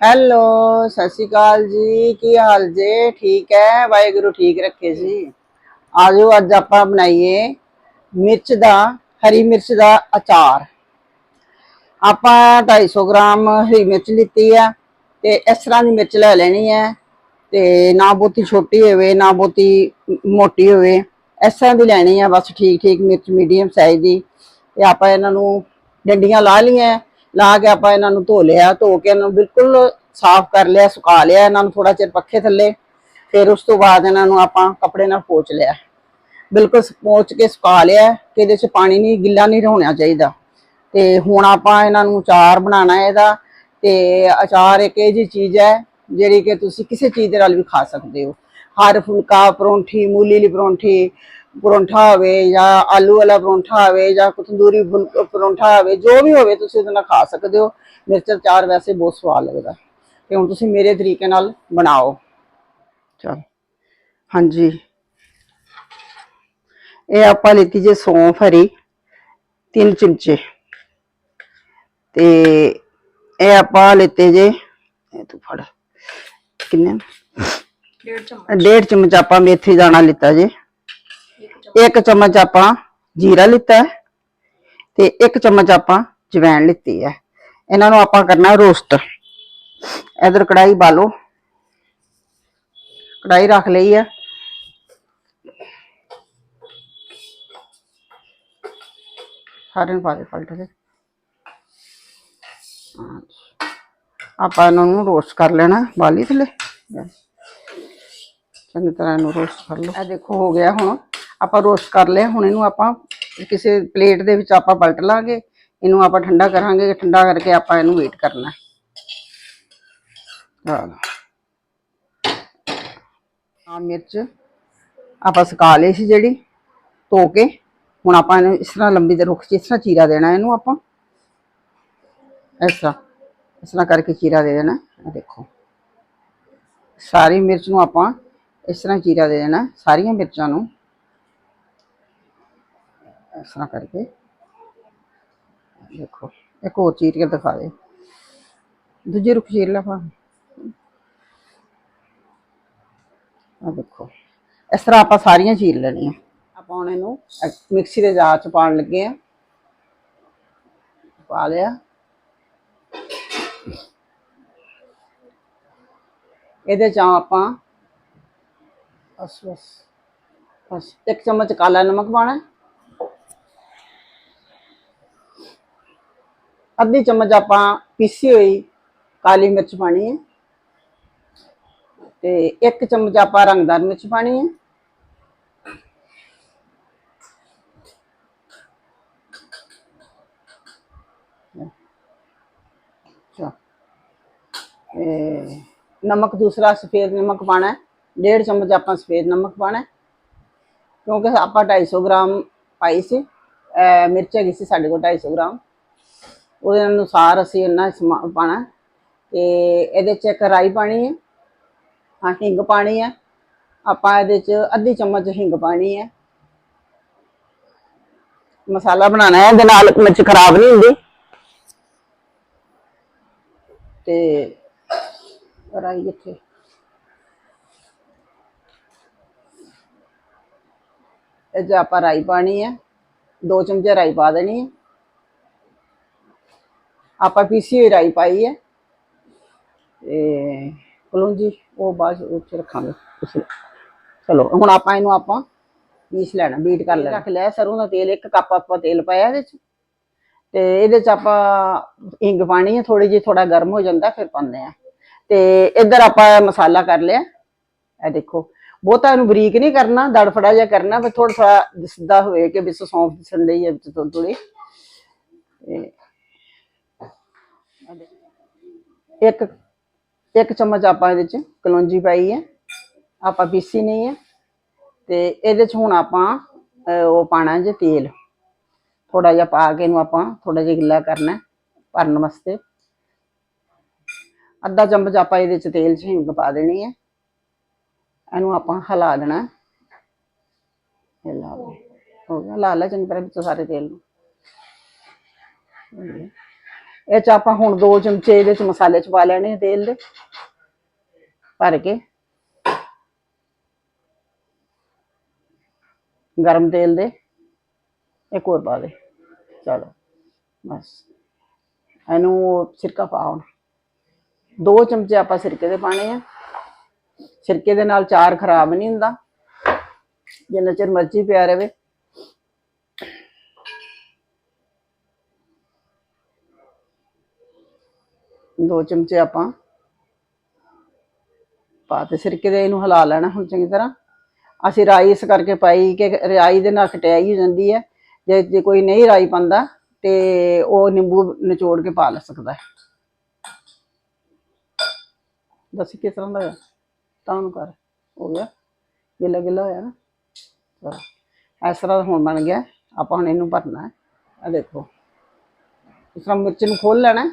Hello, ਸਤਿ ਸ਼੍ਰੀ ਅਕਾਲ ਜੀ। ਕੀ ਹਾਲ ਜੇ? ਠੀਕ ਹੈ? ਵਾਹਿਗੁਰੂ ਠੀਕ ਰੱਖੇ ਜੀ। ਆਜੋ, ਅੱਜ ਆਪਾਂ ਬਣਾਈਏ ਮਿਰਚ ਦਾ, ਹਰੀ ਮਿਰਚ ਦਾ ਅਚਾਰ। ਆਪਾਂ 250 ਗ੍ਰਾਮ ਹਰੀ ਮਿਰਚ ਲਿੱਤੀ ਆ ਤੇ ਇਸ ਤਰ੍ਹਾਂ ਦੀ ਮਿਰਚ ਲੈ ਲੈਣੀ ਹੈ ਤੇ ਨਾ ਬਹੁਤੀ ਛੋਟੀ ਹੋਵੇ, ਨਾ ਬਹੁਤੀ ਮੋਟੀ ਹੋਵੇ। ਇਸ ਤਰ੍ਹਾਂ ਦੀ ਲੈਣੀ ਆ, ਬਸ ਠੀਕ ਠੀਕ ਮਿਰਚ ਮੀਡੀਅਮ ਸਾਈਜ਼ ਦੀ। ਤੇ ਆਪਾਂ ਇਹਨਾਂ ਨੂੰ ਡੰਡੀਆਂ ਲਾ ਲਈਆਂ। ਲਾ ਕੇ ਆਪਾਂ ਇਹਨਾਂ ਨੂੰ ਧੋ ਲਿਆ, ਧੋ ਕੇ ਇਹਨਾਂ ਨੂੰ ਬਿਲਕੁਲ ਸਾਫ਼ ਕਰ ਲਿਆ, ਸੁਕਾ ਲਿਆ, ਇਹਨਾਂ ਨੂੰ ਥੋੜਾ ਚਿਰ ਪੱਖੇ ਥੱਲੇ, ਫਿਰ ਉਸ ਤੋਂ ਬਾਅਦ ਇਹਨਾਂ ਨੂੰ ਆਪਾਂ ਕੱਪੜੇ ਨਾਲ ਪੋਚ ਲਿਆ। ਬਿਲਕੁਲ ਪੋਚ ਕੇ ਸੁਕਾ ਲਿਆ, ਕਿ ਇਹਦੇ 'ਚ ਪਾਣੀ ਨਹੀਂ, ਗਿੱਲਾ ਨਹੀਂ ਹੋਣਾ ਚਾਹੀਦਾ। ਤੇ ਹੁਣ ਆਪਾਂ ਇਹਨਾਂ ਨੂੰ ਅਚਾਰ ਬਣਾਉਣਾ ਹੈ ਇਹਦਾ, ਤੇ ਅਚਾਰ ਇੱਕ ਇਹ ਜੀ ਚੀਜ਼ ਹੈ, ਜਿਹੜੀ ਕਿ ਤੁਸੀਂ ਕਿਸੇ ਚੀਜ਼ ਦੇ ਨਾਲ ਵੀ ਖਾ ਸਕਦੇ ਹੋ। ਹਰ ਫੁਲਕਾ, ਪਰੌਂਠੀ, ਮੂਲੀ ਲਈ ਪਰੌਂਠੀ ਪਰੌਂਠਾ ਹੋਵੇ ਜਾਂ ਆਲੂ ਵਾਲਾ ਪਰੌਂਠਾ ਹੋਵੇ ਜਾਂ ਤੰਦੂਰੀ ਪਰੌਂਠਾ ਹੋਵੇ ਜੋ ਵੀ ਹੋਵੇ ਤੁਸੀਂ ਉਹਦੇ ਨਾਲ ਖਾ ਸਕਦੇ ਹੋ। ਮਿਰਚ ਅਚਾਰ ਵੈਸੇ ਬਹੁਤ ਸਵਾਦ ਲੱਗਦਾ। ਤੇ ਹੁਣ ਤੁਸੀਂ ਮੇਰੇ ਤਰੀਕੇ ਨਾਲ ਬਣਾਓ। ਚਲ। ਹਾਂਜੀ। ਇਹ ਆਪਾਂ ਲਿੱਤੀ ਜੇ ਸੌਂਫ ਹਰੀ ਤਿੰਨ ਚਮਚੇ। ਤੇ ਇਹ ਆਪਾਂ ਲਿੱਤੇ ਜੇ ਇਹ ਤੂੰ ਫੜ। ਕਿੰਨੇ ਡੇਢ ਚਮਚ। ਡੇਢ ਚਮਚ ਆਪਾਂ ਮੇਥੀ ਦਾਣਾ ਲਿੱਤਾ ਜੇ। ਇੱਕ ਚਮਚ ਆਪਾਂ ਜੀਰਾ ਲਿੱਤਾ ਹੈ ਤੇ ਇੱਕ ਚਮਚ ਆਪਾਂ ਜਵੈਣ ਲਿੱਤੀ ਹੈ। ਇਹਨਾਂ ਨੂੰ ਆਪਾਂ ਕਰਨਾ ਰੋਸਟ। ਇਧਰ ਕੜਾਈ ਬਾਲੋ। ਕੜਾਈ ਰੱਖ ਲਈ ਹੈ। ਸਾਰੇ ਨੂੰ ਪਾ ਦੇ ਪਲਟ ਦੇ ਆਪਾਂ ਇਹਨਾਂ ਨੂੰ ਰੋਸਟ ਕਰ ਲੈਣਾ ਬਾਲੀ ਥੱਲੇ। ਚੰਗੀ ਤਰ੍ਹਾਂ ਇਹਨੂੰ ਰੋਸਟ ਕਰ ਲਓ। ਇਹ ਦੇਖੋ ਹੋ ਗਿਆ ਹੁਣ। ਆਪਾਂ ਰੋਸਟ ਕਰ ਲਿਆ ਹੁਣ ਇਹਨੂੰ ਆਪਾਂ ਕਿਸੇ ਪਲੇਟ ਦੇ ਵਿੱਚ ਆਪਾਂ ਪਲਟ ਲਾਂਗੇ, ਇਹਨੂੰ ਆਪਾਂ ਠੰਡਾ ਕਰਾਂਗੇ, ਠੰਡਾ ਕਰਕੇ ਆਪਾਂ ਇਹਨੂੰ ਵੇਟ ਕਰਨਾ। ਆ ਮਿਰਚ ਆਪਾਂ ਸੁਕਾ ਲਈ ਸੀ ਜਿਹੜੀ, ਧੋ ਕੇ, ਹੁਣ ਆਪਾਂ ਇਹਨੂੰ ਇਸ ਤਰ੍ਹਾਂ ਲੰਬੀ ਦੇ ਰੁੱਖ 'ਚ ਇਸ ਤਰ੍ਹਾਂ ਚੀਰਾ ਦੇਣਾ ਇਹਨੂੰ ਆਪਾਂ। ਇਸ ਇਸ ਤਰ੍ਹਾਂ ਕਰਕੇ ਚੀਰਾ ਦੇ ਦੇਣਾ ਦੇਖੋ। ਸਾਰੀ ਮਿਰਚ ਨੂੰ ਆਪਾਂ ਇਸ ਤਰ੍ਹਾਂ ਚੀਰਾ ਦੇ ਦੇਣਾ, ਸਾਰੀਆਂ ਮਿਰਚਾਂ ਨੂੰ। ਇਸ ਤਰ੍ਹਾਂ ਕਰਕੇ ਦੇਖੋ ਇੱਕ ਹੋਰ ਚੀਰ ਕੇ ਦਿਖਾ ਦੇ ਦੂਜੇ ਰੁੱਖ ਚੀਰ ਲਾ ਪਾ ਆ ਦੇਖੋ ਇਸ ਤਰ੍ਹਾਂ ਆਪਾਂ ਸਾਰੀਆਂ ਚੀਰ ਲੈਣੀਆਂ ਆਪਾਂ ਹੁਣ ਇਹਨੂੰ ਇੱਕ ਮਿਕਸੀ ਦੇ ਜਾਰ ਚ ਪਾਉਣ ਲੱਗੇ ਆ ਪਾ ਲਿਆ ਇਹਦੇ ਚ ਆਪਾਂ ਬਸ ਬਸ ਬਸ ਇੱਕ ਚਮਚ ਕਾਲਾ ਨਮਕ ਪਾਣਾ ਅੱਧੀ ਚਮਚ ਆਪਾਂ ਪੀਸੀ ਹੋਈ ਕਾਲੀ ਮਿਰਚ ਪਾਣੀ ਹੈ। ਤੇ ਇੱਕ ਚਮਚ ਆਪਾਂ ਰੰਗਦਾਰ ਮਿਰਚ ਪਾਣੀ ਹੈ। ਅੱਛਾ। ਇਹ ਨਮਕ ਦੂਸਰਾ ਸਫੇਦ ਨਮਕ ਪਾਣਾ ਹੈ। ਡੇਢ ਚਮਚ ਆਪਾਂ ਸਫੇਦ ਨਮਕ ਪਾਣਾ ਹੈ। ਕਿਉਂਕਿ ਆਪਾਂ 250 ਗ੍ਰਾਮ ਪਾਈ ਸੀ। ਅਹ ਮਿਰਚ ਹੈਗੀ ਸੀ ਸਾਡੇ ਕੋਲ 250 ਗ੍ਰਾਮ ਉਹਦੇ ਅਨੁਸਾਰ ਅਸੀਂ ਉਹਨਾਂ ਸਮਾ- ਪਾਣਾ ਹੈ। ਤੇ ਇਹਦੇ ਚ ਇੱਕ ਰਾਈ ਪਾਣੀ ਹੈ, ਹਾਂ, ਹਿੰਗ ਪਾਣੀ ਹੈ। ਆਪਾਂ ਇਹਦੇ ਚ ਅੱਧੀ ਚਮਚ ਹਿੰਗ ਪਾਣੀ ਹੈ। ਮਸਾਲਾ ਬਣਾਉਣਾ ਹੈ, ਇਹਦੇ ਨਾਲ ਮਿਰਚ ਖਰਾਬ ਨਹੀਂ ਹੁੰਦੀ। ਤੇ ਰਾਈ ਕਿੱਥੇ ਇਹ ਜੇ ਆਪਾਂ ਰਾਈ ਪਾਣੀ ਹੈ, ਦੋ ਚਮਚੇ ਰਾਈ ਪਾ ਦੇਣੀ ਹੈ। ਆਪਾਂ ਪੀਸੀ ਹੋਈ ਰਾਈ ਪਾਈ ਹੈ। ਤੇ ਕਲੌਂਜੀ ਉਹ ਬਾਅਦ ਵਿੱਚ ਰੱਖਾਂਗੇ ਤੁਸੀਂ। ਚਲੋ, ਹੁਣ ਆਪਾਂ ਇਹਨੂੰ ਆਪਾਂ ਪੀਸ ਲੈਣਾ ਬੀਟ ਕਰ ਲੈਣਾ। ਰੱਖ ਲਿਆ, ਸਰੋਂ ਦਾ ਤੇਲ, ਇੱਕ ਕੱਪ ਆਪਾਂ ਤੇਲ ਪਾਇਆ ਇਹਦੇ ਚ। ਤੇ ਇਹਦੇ ਚ ਆਪਾਂ ਹਿੰਗ ਪਾਣੀ ਹੈ ਥੋੜੀ ਜਿਹੀ ਥੋੜਾ ਗਰਮ ਹੋ ਜਾਂਦਾ, ਫਿਰ ਪਾਉਂਦੇ ਆ ਤੇ ਇੱਧਰ ਆਪਾਂ ਮਸਾਲਾ ਕਰ ਲਿਆ। ਇਹ ਦੇਖੋ, ਬਹੁਤਾ ਇਹਨੂੰ ਬਰੀਕ ਨਹੀਂ ਕਰਨਾ, ਦੜਫੜਾ ਜਿਹਾ ਕਰਨਾ ਪਰ ਥੋੜਾ ਥੋੜਾ ਦਿਸਦਾ ਹੋਵੇ ਕਿ ਵਿੱਚ ਸੌਂਫ ਦਿਸਣ ਲਈ ਹੈ, ਵਿੱਚ ਥੋੜੀ ਥੋੜੀ ਇੱਕ ਇੱਕ ਚਮਚ ਆਪਾਂ ਇਹਦੇ ਚ ਕਲੌਂਜੀ ਪਾਈ ਹੈ। ਆਪਾਂ ਪੀਸੀ ਨਹੀਂ ਹੈ। ਤੇ ਇਹਦੇ ਚ ਹੁਣ ਆਪਾਂ ਉਹ ਪਾਣਾ ਜੇ ਤੇਲ। ਥੋੜਾ ਜਿਹਾ ਪਾ ਕੇ ਇਹਨੂੰ ਆਪਾਂ ਥੋੜਾ ਜਿਹਾ ਗਿੱਲਾ ਕਰਨਾ ਭਰਨ ਵਾਸਤੇ। ਅੱਧਾ ਚਮਚ ਆਪਾਂ ਇਹਦੇ ਚ ਤੇਲ ਚ ਹਿੰਗ ਪਾ ਦੇਣੀ ਹੈ। ਇਹਨੂੰ ਆਪਾਂ ਹਿਲਾ ਦੇਣਾ ਹਿਲਾ ਹੋ ਗਿਆ। ਲਾ ਲੈ ਚੰਗੀ ਤਰ੍ਹਾਂ ਵਿੱਚ ਸਾਰੇ ਤੇਲ ਨੂੰ। ਇਹ ਚ ਆਪਾਂ ਹੁਣ ਦੋ ਚਮਚੇ ਇਹਦੇ ਚ ਮਸਾਲੇ ਚ ਪਾ ਲੈਣੇ ਤੇਲ ਦੇ। ਭਰ ਕੇ। ਗਰਮ ਤੇਲ ਦੇ। ਇੱਕ ਹੋਰ ਪਾ ਦੇ। ਚਲੋ, ਬਸ। ਇਹਨੂੰ ਸਿਰਕਾ ਪਾਉਣ ਦੋ ਚਮਚੇ ਆਪਾਂ ਸਿਰਕੇ ਦੇ ਪਾਣੇ ਆ। ਸਿਰਕੇ ਦੇ ਨਾਲ ਚਾਰ ਖਰਾਬ ਨਹੀਂ ਹੁੰਦਾ। ਜਿੰਨਾ ਚਿਰ ਮਰਜ਼ੀ ਪਿਆ ਰਵੇ। ਦੋ ਚਮਚੇ ਆਪਾਂ ਪਾ ਤੇ ਸਿਰਕੇ ਦੇ ਇਹਨੂੰ ਹਿਲਾ ਲੈਣਾ ਹੁਣ ਚੰਗੀ ਤਰ੍ਹਾਂ। ਅਸੀਂ ਰਾਈ ਇਸ ਕਰਕੇ ਪਾਈ ਕਿ ਰਾਈ ਦੇ ਨਾਲ ਖਟਿਆਈ ਹੋ ਜਾਂਦੀ ਹੈ। ਜੇ ਜੇ ਕੋਈ ਨਹੀਂ ਰਾਈ ਪਾਉਂਦਾ ਤੇ ਉਹ ਨਿੰਬੂ ਨਿਚੋੜ ਕੇ ਪਾ ਲੈ ਸਕਦਾ ਹੈ। ਦੱਸ ਕਿਸ ਤਰ੍ਹਾਂ ਦਾ ਹੈ ਤਾਂ ਉਹਨੂੰ ਕਰ। ਹੋ ਗਿਆ। ਗਿੱਲਾ ਗਿੱਲਾ ਹੋਇਆ ਨਾ। ਚਲੋ। ਇਸ ਤਰ੍ਹਾਂ ਹੁਣ ਬਣ ਗਿਆ। ਆਪਾਂ ਹੁਣ ਇਹਨੂੰ ਭਰਨਾ ਹੈ। ਆ ਦੇਖੋ। ਇਸ ਤਰ੍ਹਾਂ ਮਿਰਚ ਨੂੰ ਖੋਲ ਲੈਣਾ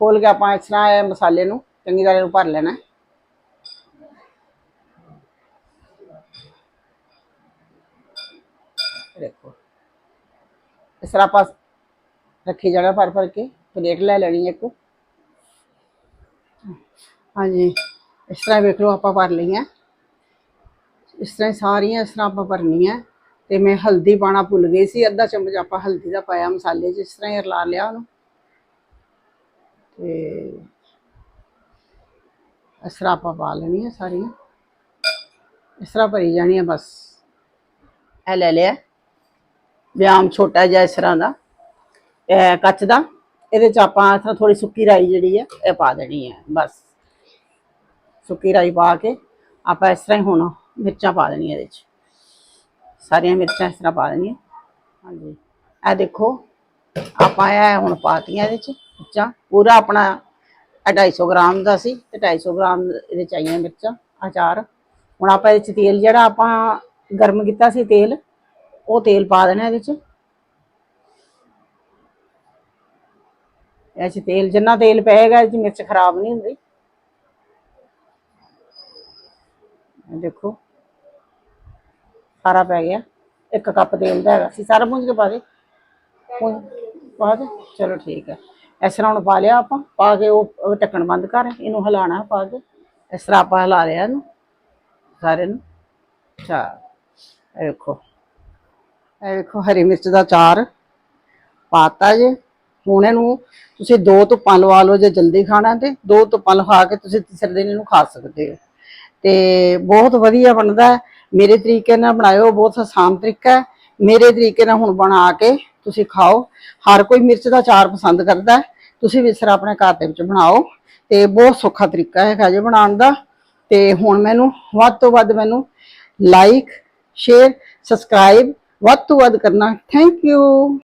ਖੋਲ ਕੇ ਆਪਾਂ ਇਸ ਤਰ੍ਹਾਂ ਇਹ ਮਸਾਲੇ ਨੂੰ ਚੰਗੀ ਤਰ੍ਹਾਂ ਨੂੰ ਭਰ ਲੈਣਾ ਦੇਖੋ। ਇਸ ਤਰ੍ਹਾਂ ਆਪਾਂ ਰੱਖੀ ਜਾਣਾ ਭਰ ਭਰ ਕੇ। ਪਲੇਟ ਲੈ ਲੈਣੀ ਇੱਕ। ਹਾਂਜੀ। ਇਸ ਤਰ੍ਹਾਂ ਵੇਖ ਲਓ ਆਪਾਂ ਭਰ ਲਈਆਂ। ਇਸ ਤਰ੍ਹਾਂ ਸਾਰੀਆਂ ਇਸ ਤਰ੍ਹਾਂ ਆਪਾਂ ਭਰਨੀਆਂ। ਤੇ ਮੈਂ ਹਲਦੀ ਪਾਣਾ ਭੁੱਲ ਗਈ ਸੀ। ਅੱਧਾ ਚਮਚ ਆਪਾਂ ਹਲਦੀ ਦਾ ਪਾਇਆ ਮਸਾਲੇ 'ਚ। ਇਸ ਤਰ੍ਹਾਂ ਹੀ ਰਲਾ ਲਿਆ ਉਹਨੂੰ। ਤੇ ਇਸ ਤਰ੍ਹਾਂ ਆਪਾਂ ਪਾ ਲੈਣੀਆਂ ਸਾਰੀਆਂ। ਇਸ ਤਰ੍ਹਾਂ ਭਰੀ ਜਾਣੀਆਂ ਬਸ। ਇਹ ਲੈ ਲਿਆ। ਵਿਆਮ ਛੋਟਾ ਜਿਹਾ ਇਸ ਤਰ੍ਹਾਂ ਦਾ। ਇਹ ਕੱਚ ਦਾ। ਇਹਦੇ ਚ ਆਪਾਂ ਇਸ ਤਰ੍ਹਾਂ ਥੋੜੀ ਸੁੱਕੀ ਰਾਈ ਜਿਹੜੀ ਹੈ ਇਹ ਪਾ ਦੇਣੀ ਹੈ ਬਸ। ਸੁੱਕੀ ਰਾਈ ਪਾ ਕੇ ਆਪਾਂ ਇਸ ਤਰ੍ਹਾਂ ਹੀ ਹੁਣ ਮਿਰਚਾਂ ਪਾ ਦੇਣੀਆਂ ਇਹਦੇ ਚ। ਸਾਰੀਆਂ ਮਿਰਚਾਂ ਇਸ ਤਰ੍ਹਾਂ ਪਾ ਦੇਣੀਆਂ। ਹਾਂਜੀ। ਇਹ ਦੇਖੋ, ਆਪਾਂ ਇਹ ਹੁਣ ਪਾਤੀਆਂ ਇਹਦੇ ਚ। ਮਿਰਚਾਂ, ਪੂਰਾ ਆਪਣਾ ਇਹ 250 ਗ੍ਰਾਮ ਦਾ ਸੀ ਤੇ 250 ਗ੍ਰਾਮ ਇਹਦੇ ਚ ਆਈਆਂ ਮਿਰਚਾਂ, ਅਚਾਰ। ਹੁਣ ਆਪਾਂ ਇਹਦੇ ਚ ਤੇਲ ਜਿਹੜਾ ਆਪਾਂ ਗਰਮ ਕੀਤਾ ਸੀ ਤੇਲ, ਉਹ ਤੇਲ ਪਾ ਦੇਣਾ ਇਹਦੇ ਚ। ਇਹ ਚ ਤੇਲ, ਜਿੰਨਾ ਤੇਲ ਪਏਗਾ ਇਹ ਚ ਮਿਰਚ ਖਰਾਬ ਨਹੀਂ ਹੁੰਦੀ। ਦੇਖੋ, ਸਾਰਾ ਪੈ ਗਿਆ। ਇੱਕ ਕੱਪ ਤੇਲ ਦਾ ਹੈਗਾ ਸੀ। ਸਾਰਾ ਪੁੰਜ ਕੇ ਪਾ ਦੇ। ਪਾ ਦੇ। ਚਲੋ ਠੀਕ ਹੈ। ਇਸ ਤਰ੍ਹਾਂ ਹੁਣ ਪਾ ਲਿਆ ਆਪਾਂ, ਪਾ ਕੇ ਉਹ ਉਹ ਢੱਕਣ ਬੰਦ ਕਰ, ਇਹਨੂੰ ਹਿਲਾਣਾ ਪਾ ਕੇ। ਇਸ ਤਰ੍ਹਾਂ ਆਪਾਂ ਹਿਲਾ ਲਿਆ ਇਹਨੂੰ ਸਾਰੇ ਨੂੰ। ਅੱਛਾ, ਇਹ ਦੇਖੋ ਇਹ ਵੇਖੋ, ਹਰੀ ਮਿਰਚ ਦਾ ਚਾਰ ਪਾਤਾ ਜੇ। ਹੁਣ ਇਹਨੂੰ ਤੁਸੀਂ ਦੋ ਧੁੱਪਾਂ ਲਵਾ ਲਓ ਜੇ ਜਲਦੀ ਖਾਣਾ ਤੇ, ਦੋ ਧੁੱਪਾਂ ਲਵਾ ਕੇ ਤੁਸੀਂ ਤੀਸਰੇ ਦਿਨ ਇਹਨੂੰ ਖਾ ਸਕਦੇ ਹੋ। ਤੇ ਬਹੁਤ ਵਧੀਆ ਬਣਦਾ ਹੈ। ਮੇਰੇ ਤਰੀਕੇ ਨਾਲ ਬਣਾਇਓ, ਬਹੁਤ ਆਸਾਨ ਤਰੀਕਾ ਹੈ। ਮੇਰੇ ਤਰੀਕੇ ਨਾਲ ਹੁਣ ਬਣਾ ਕੇ ਤੁਸੀਂ ਖਾਓ। ਹਰ ਕੋਈ ਮਿਰਚ ਦਾ ਚਾਰ ਪਸੰਦ ਕਰਦਾ ਹੈ। ਤੁਸੀਂ ਵੀ ਸਰ ਆਪਣੇ ਘਰ ਦੇ ਵਿੱਚ ਬਣਾਓ। ਤੇ ਬਹੁਤ ਸੌਖਾ ਤਰੀਕਾ ਹੈਗਾ ਜੇ ਬਣਾਉਣ ਦਾ। ਤੇ ਹੁਣ ਮੈਨੂੰ ਵੱਧ ਤੋਂ ਵੱਧ ਮੈਨੂੰ ਲਾਈਕ ਸ਼ੇਅਰ ਸਬਸਕ੍ਰਾਈਬ ਵੱਧ ਤੋਂ ਵੱਧ ਕਰਨਾ। Thank you